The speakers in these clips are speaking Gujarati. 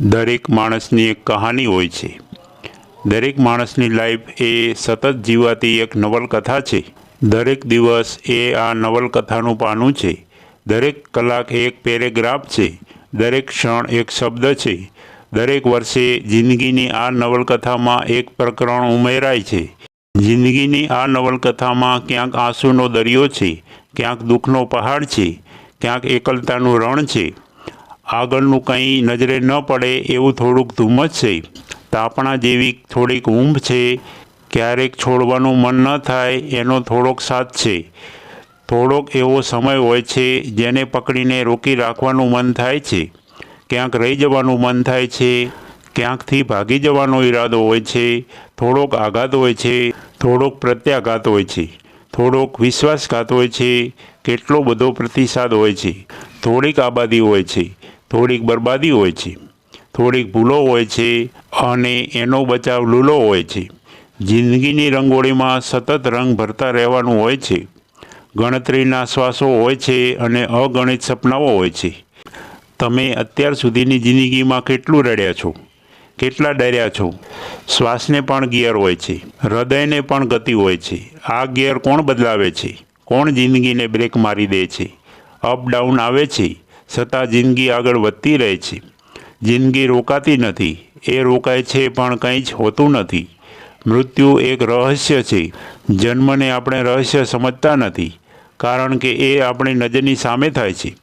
દરેક માણસની એક કહાની હોય છે. દરેક માણસની લાઈફ એ સતત જીવાતી એક નવલકથા છે. દરેક દિવસ એ આ નવલકથાનું પાનું છે. દરેક કલાક એક પેરેગ્રાફ છે. દરેક ક્ષણ એક શબ્દ છે. દરેક વર્ષે જિંદગીની આ નવલકથામાં એક પ્રકરણ ઉમેરાય છે. જિંદગીની આ નવલકથામાં ક્યાંક આંસુનો દરિયો છે. ક્યાંક દુઃખનો પહાડ છે. ક્યાંક એકલતાનું રણ છે. આગળનું કંઈ નજરે ન પડે એવું થોડુંક ધુમ્મસ છે. તાપણા જેવી થોડીક ઊંઘ છે. ક્યારેક છોડવાનું મન ન થાય એનો થોડોક સાથ છે. થોડોક એવો સમય હોય છે જેને પકડીને રોકી રાખવાનું મન થાય છે. ક્યાંક રહી જવાનું મન થાય છે. ક્યાંકથી ભાગી જવાનો ઈરાદો હોય છે. થોડોક આઘાત હોય છે. થોડોક પ્રત્યાઘાત હોય છે. થોડોક વિશ્વાસઘાત હોય છે. કેટલો બધો પ્રતિસાદ હોય છે. થોડીક આબાદી હોય છે. થોડીક બરબાદી હોય છે. થોડીક ભૂલો હોય છે અને એનો બચાવ લૂલો હોય છે. જિંદગીની રંગોળીમાં સતત રંગ ભરતા રહેવાનું હોય છે. ગણતરીના શ્વાસો હોય છે અને અગણિત સપનાઓ હોય છે. તમે અત્યાર સુધીની જિંદગીમાં કેટલું રડ્યા છો? કેટલા ડર્યા છો? શ્વાસને પણ ગિયર હોય છે. હૃદયને પણ ગતિ હોય છે. આ ગિયર કોણ બદલાવે છે? કોણ જિંદગીને બ્રેક મારી દે છે? અપ ડાઉન આવે છે? છતાં જિંદગી આગળ વધતી રહે છે. જિંદગી રોકાતી નથી. એ રોકાય છે પણ કંઈ જ હોતું નથી. મૃત્યુ એક રહસ્ય છે. જન્મને આપણે રહસ્ય સમજતા નથી, કારણ કે એ આપણી નજરની સામે થાય છે.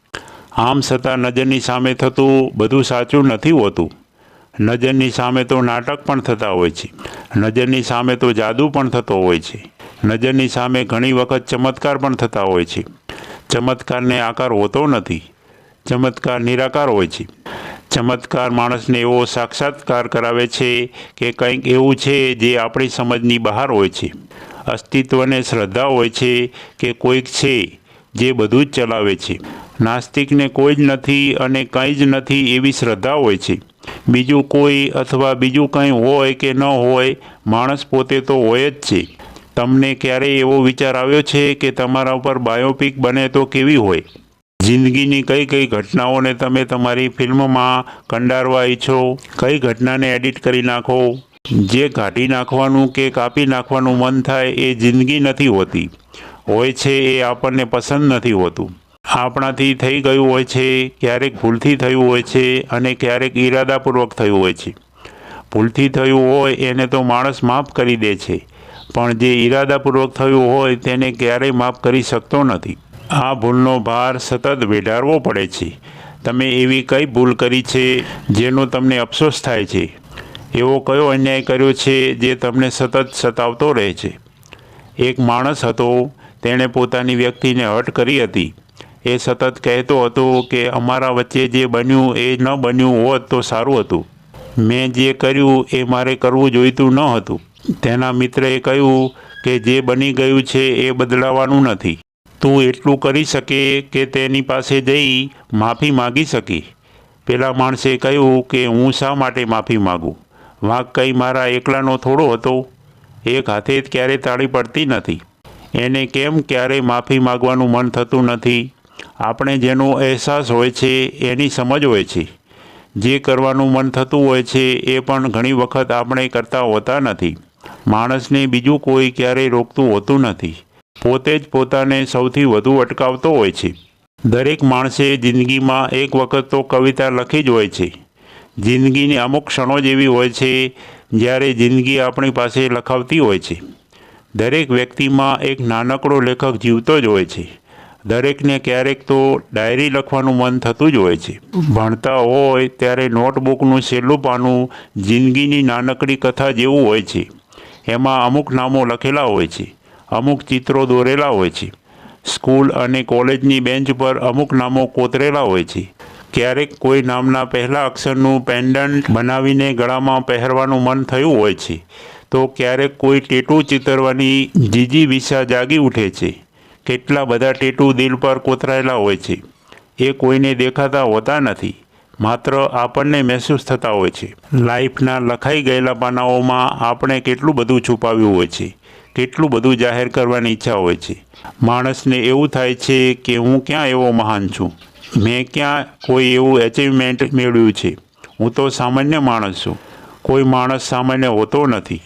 આમ છતાં નજરની સામે થતું બધું સાચું નથી હોતું. નજરની સામે તો નાટક પણ થતા હોય છે. નજરની સામે તો જાદુ પણ થતો હોય છે. નજરની સામે ઘણી વખત ચમત્કાર પણ થતા હોય છે. ચમત્કારને આકાર હોતો નથી. ચમત્કાર નિરાકાર હોય છે. ચમત્કાર માણસને એવો સાક્ષાત્કાર કરાવે છે કે કંઈક એવું છે જે આપણી સમજની બહાર હોય છે. અસ્તિત્વને શ્રદ્ધા હોય છે કે કોઈક છે જે બધું જ ચલાવે છે. નાસ્તિકને કોઈ જ નથી અને કંઈ જ નથી એવી શ્રદ્ધા હોય છે. બીજું કોઈ અથવા બીજું કંઈ હોય કે ન હોય, માણસ પોતે તો હોય જ છે. તમને ક્યારેય એવો વિચાર આવ્યો છે કે તમારા ઉપર બાયોપિક બને તો કેવી હોય? જિંદગીની કઈ કઈ ઘટનાઓને તમે તમારી ફિલ્મમાં કંડારવા ઈચ્છો? કઈ ઘટનાને એડિટ કરી નાખો? જે કાઢી નાખવાનું કે કાપી નાખવાનું મન થાય એ જિંદગી નથી હોતી. હોય છે એ આપણને પસંદ નથી હોતું. આપણાથી થઈ ગયું હોય છે, ક્યારેક ભૂલથી થયું હોય છે અને ક્યારેક ઈરાદાપૂર્વક થયું હોય છે. ભૂલથી થયું હોય એને તો માણસ માફ કરી દે છે. પણ જે ઈરાદાપૂર્વક થયું હોય તેને ક્યારેય માફ કરી શકતો નથી. આ ભૂલનો ભાર સતત વેઢારવો પડે છે. તમે એવી કઈ ભૂલ કરી છે જેનો તમને અફસોસ થાય છે? એવો કયો અન્યાય કર્યો છે જે તમને સતત સતાવતો રહે છે? એક માણસ હતો, તેણે પોતાની વ્યક્તિને હટ કરી હતી. એ સતત કહેતો હતો કે અમારા વચ્ચે જે બન્યું એ ન બન્યું હોત તો સારું હતું. મેં જે કર્યું એ મારે કરવું જોઈતું ન હતું. તેના મિત્રએ કહ્યું કે જે બની ગયું છે એ બદલાવાનું નથી. તું એટલું કરી શકે કે તેની પાસે જઈ માફી માગી શકી. પેલા માણસે કહ્યું કે હું શા માટે માફી માગું? વાંક કંઈ મારા એકલાનો થોડો હતો. એક હાથે જ ક્યારેય તાળી પડતી નથી. એને કેમ ક્યારેય માફી માગવાનું મન થતું નથી? આપણે જેનો અહેસાસ હોય છે, એની સમજ હોય છે. જે કરવાનું મન થતું હોય છે, એ પણ ઘણી વખત આપણે કરતા હોતા નથી. માણસને બીજું કોઈ ક્યારેય રોકતું હોતું નથી. પોતે જ પોતાને સૌથી વધુ અટકાવતો હોય છે. દરેક માણસે જિંદગીમાં એક વખત તો કવિતા લખી જ હોય છે. જિંદગીની અમુક ક્ષણો જ એવી હોય છે, જ્યારે જિંદગી આપણી પાસે લખાવતી હોય છે. દરેક વ્યક્તિમાં એક નાનકડો લેખક જીવતો જ હોય છે. દરેકને ક્યારેક તો ડાયરી લખવાનું મન થતું જ હોય છે. ભણતા હોય ત્યારે નોટબુકનું છેલ્લું પાનું જિંદગીની નાનકડી કથા જેવું હોય છે. એમાં અમુક નામો લખેલા હોય છે. અમુક ચિત્રો દોરેલા હોય છે. સ્કૂલ અને કોલેજની બેન્ચ પર અમુક નામો કોતરેલા હોય છે. ક્યારેક કોઈ નામના પહેલા અક્ષરનું પેન્ડન્ટ બનાવીને ગળામાં પહેરવાનું મન થયું હોય છે. તો ક્યારેક કોઈ ટેટુ ચિતરવાની જીજી વિશા જાગી ઉઠે છે. કેટલા બધા ટેટુ દિલ પર કોતરાયેલા હોય છે. એ કોઈને દેખાતા હોતા નથી. માત્ર આપણને મહેસૂસ થતા હોય છે. લાઈફના લખાઈ ગયેલા પાનાઓમાં આપણે કેટલું બધું છુપાવ્યું હોય છે. કેટલું બધું જાહેર કરવાની ઈચ્છા હોય છે. માણસને એવું થાય છે કે હું ક્યાં એવો મહાન છું? મેં ક્યાં કોઈ એવું એચિવમેન્ટ મેળવ્યું છે? હું તો સામાન્ય માણસ છું. કોઈ માણસ સામાન્ય હોતો નથી.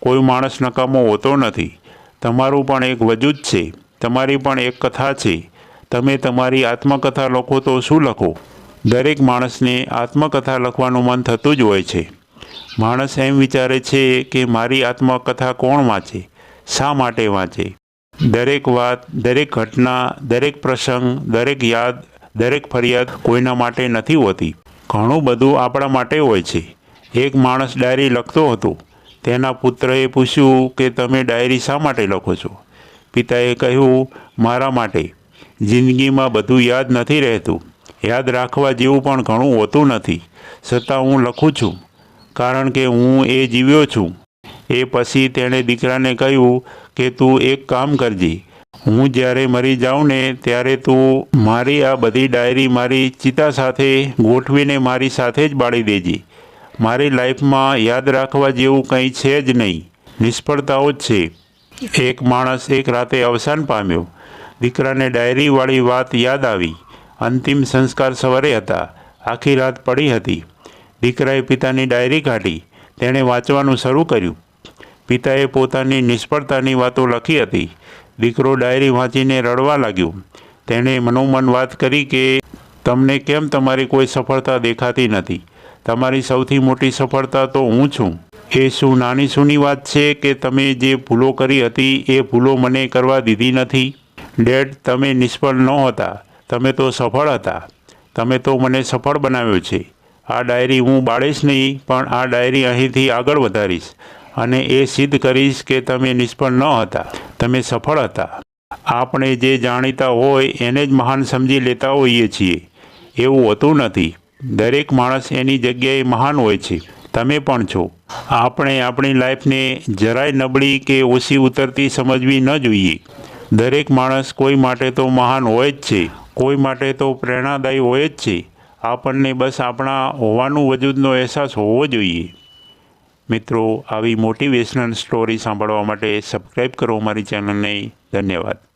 કોઈ માણસ નકામો હોતો નથી. તમારું પણ એક વજૂદ છે. તમારી પણ એક કથા છે. તમે તમારી આત્મકથા લખો તો શું લખો? દરેક માણસને આત્મકથા લખવાનું મન થતું જ હોય છે. માણસ એમ વિચારે છે કે મારી આત્મકથા કોણ વાંચે શા માટે વાંચે? દરેક વાત, દરેક ઘટના, દરેક પ્રસંગ, દરેક યાદ, દરેક ફરિયાદ કોઈના માટે નથી હોતી. ઘણું બધું આપણા માટે હોય છે. એક માણસ ડાયરી લખતો હતો. તેના પુત્રએ પૂછ્યું કે તમે ડાયરી શા માટે લખો છો? પિતાએ કહ્યું, મારા માટે. જિંદગીમાં બધું યાદ નથી રહેતું. યાદ રાખવા જેવું પણ ઘણું હોતું નથી. છતાં હું લખું છું. કારણ કે હું એ જીવ્યો છું. એ પછી તેણે દીકરાને કહ્યું કે, તું એક કામ કરજે. હું જ્યારે મરી જાઉં ને ત્યારે તું મારી આ બધી ડાયરી મારી ચિતા સાથે ગોઠવીને મારી સાથે જ બાળી દેજે. મારી લાઈફમાં યાદ રાખવા જેવું કંઈ છે જ નહીં. નિષ્ફળતાઓ જ છે. એક માણસ એક રાતે અવસાન પામ્યો. દીકરાને ડાયરીવાળી વાત યાદ આવી. અંતિમ સંસ્કાર સવારે હતા. આખી રાત પડી હતી. દીકરાએ પિતાની ડાયરી કાઢી. તેણે વાંચવાનું શરૂ કર્યું. પિતાએ પોતાની નિષ્ફળતાની વાતો લખી હતી. દીકરો ડાયરી વાંચીને રડવા લાગ્યો. તેણે મનોમન વાત કરી કે, તમને કેમ તમારી કોઈ સફળતા દેખાતી નથી? તમારી સૌથી મોટી સફળતા તો હું છું. એ શું નાની સૂની વાત છે કે તમે જે ભૂલો કરી હતી, એ ભૂલો મને કરવા દીધી નથી? ડેડ, તમે નિષ્ફળ નહોતા તમે તો સફળ હતા. તમે તો મને સફળ બનાવ્યો છે. આ ડાયરી હું બાળીશ નહીં, પણ આ ડાયરી અહીંથી આગળ વધારીશ. અને એ સિદ્ધ કરીશ કે તમે નિષ્ફળ ન હતા. તમે સફળ હતા. આપણે જે જાણીતા હોય એને જ મહાન સમજી લેતા હોઈએ છીએ. એવું હોતું નથી. દરેક માણસ એની જગ્યાએ મહાન હોય છે. તમે પણ છો. આપણે આપણી લાઈફને જરાય નબળી કે ઓછી ઉતરતી સમજવી ન જોઈએ. દરેક માણસ કોઈ માટે તો મહાન હોય જ છે. કોઈ માટે તો પ્રેરણાદાયી હોય જ છે. આપણને બસ આપણા હોવાનું વજૂદનો અહેસાસ હોવો જોઈએ. મિત્રો આવી મોટિવેશનલ સ્ટોરી સાંભળવા માટે સબસ્ક્રાઈબ કરો મારી ચેનલને ધન્યવાદ.